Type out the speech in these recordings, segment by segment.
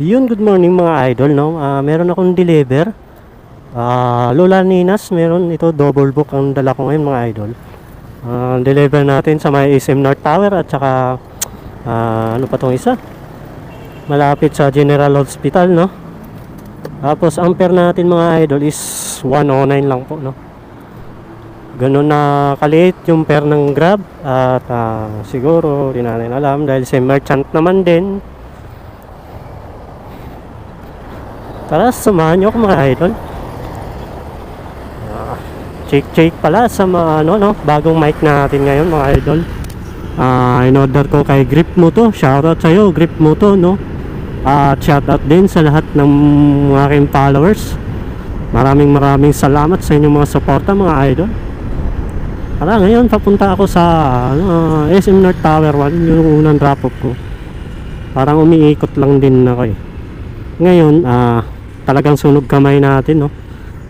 Yun, good morning mga idol, no? Ah, meron akong deliver. Ah, Lola Ninas, meron ito double book ang dala ko ngayon mga idol. Ah, deliver natin sa may SM North Tower at saka ah, ano pa tong isa? Malapit sa General Hospital, no? Tapos ampere natin mga idol is 109 lang po, no? Ganun na kaliit yung pair ng Grab at ah, siguro di alam dahil si merchant naman din Tara, samahan nyo ako mga idol. Ah, Check check pala sa mga ano no, bagong mic natin ngayon mga idol. Ah, in order ko kay Grip mo to. Shoutout sa iyo, Grip mo to, no. At shoutout din sa lahat ng aking followers. Maraming maraming salamat sa inyong mga suporta mga idol. Tara, ngayon papunta ako sa ano, ah, SM North Tower 1, yung unang drop off ko. Parang umiikot lang din ako eh. Ngayon, ah, talagang sunog kamay natin, no?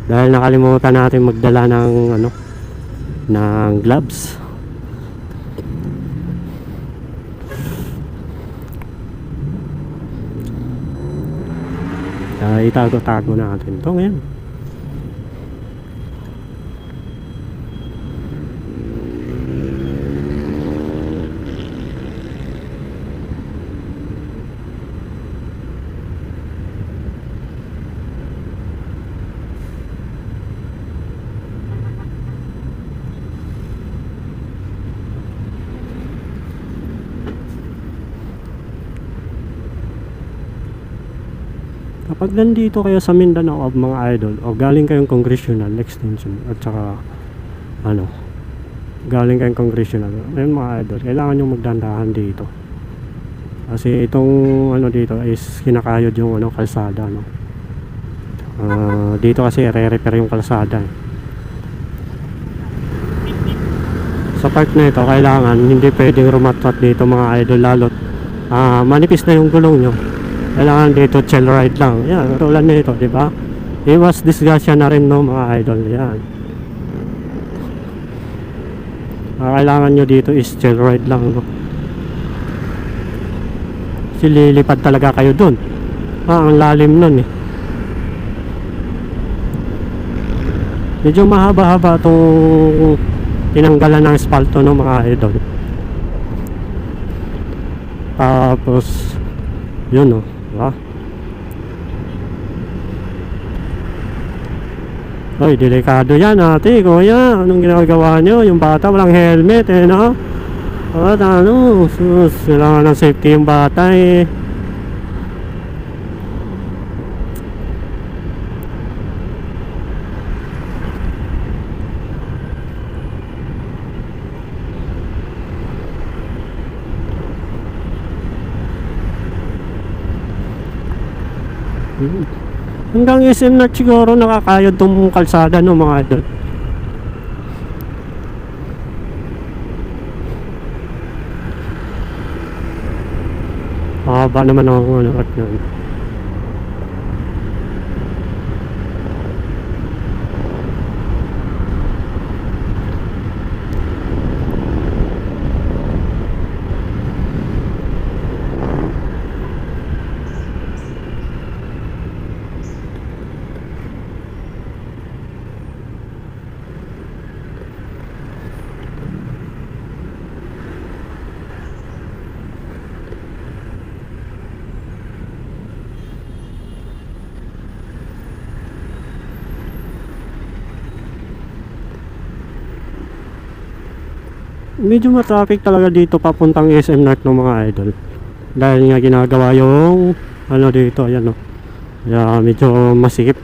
Dahil nakalimutan natin magdala ng, ano, ng gloves. Kaya itago-tago natin to ngayon. Kapag nandito kayo sa Mindanao of mga idol o galing kayong congressional extension at saka ano galing kayong congressional ayun mga idol kailangan nyo magdandahan dito. Kasi itong ano dito is kinakayod yung ano kalsada no? Ah, dito kasi re-repair yung kalsada eh. sa part na ito kailangan hindi pwedeng rumatrat dito mga idol lalot ah manipis na yung gulong nyo kailangan dito chill ride lang. Yan tulad nito di ba? Iwas disgrasya na rin no mga idol? Yan. Ah, kailangan nyo dito is chill ride lang no? Kasi lilipad talaga kayo dun. Ah ang lalim nun eh. Medyo mahaba-haba itong tinanggalan ng espalto no mga idol. Tapos yun no diba? Hoy, delikado yan ate, kuya. Anong ginagawa nyo? Yung bata walang helmet eh, no? At ano, sus, kailangan ng safety yung bata eh. Hmm. Hanggang SM na siguro nakakayod tong kalsada no mga idol. Mahaba naman ang ano at yun. Medyo ma-traffic talaga dito papuntang SM North ng mga idol. Dahil nga ginagawa yung ano dito, ayan no. Kaya medyo masikip.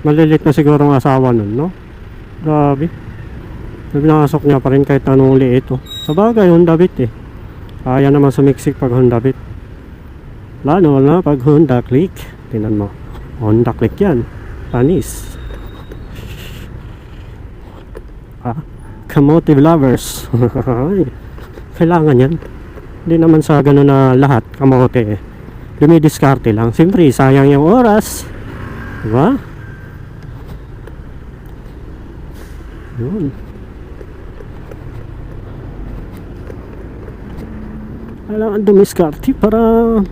Malilit na siguro ang asawa nun, no? Grabe. Pinasok niya pa rin kahit anong liit oh. Sa bagay, Honda Beat eh. Kaya naman sumiksik pag Honda Beat. Lalo na pag Honda Click. Tingnan mo. Honda Click yan. Panis. Ah, Kamotive lovers. Kailangan yan. Hindi naman sa gano'n na lahat kamote eh. Dumidiskarte lang. Siyempre, sayang yung oras. Diba? Yun. Kailangan dumiskarte para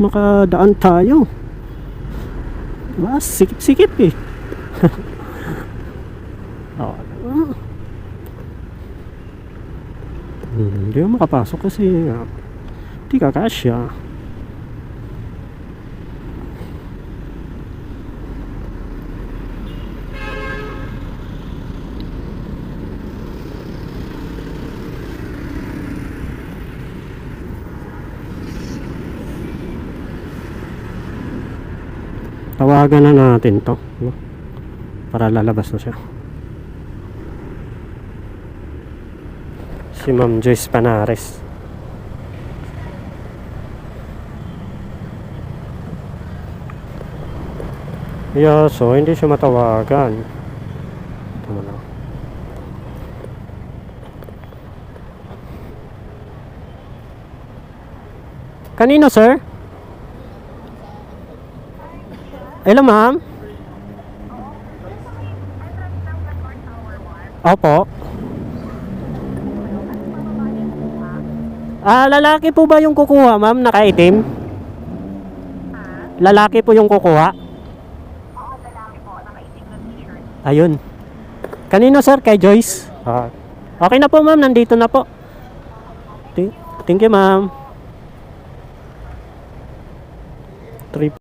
makadaan tayo. Diba? Sikip-sikip eh. oh, diba? Hmm, Hindi makapasok kasi uh, di ka kasya. Tawagan na natin to. no? Para lalabas na siya. Si Ma'am Joyce Panares. Yeah, so hindi siya matawagan. Ito. Kanino, sir? Hello, ma'am? Opo. Ah, lalaki po ba yung kukuha, ma'am? Nakaitim? Lalaki po yung kukuha? Ayun. Kanino, sir? Kay Joyce? Ah. Okay na po, ma'am. Nandito na po. Thank, thank you, ma'am. Trip.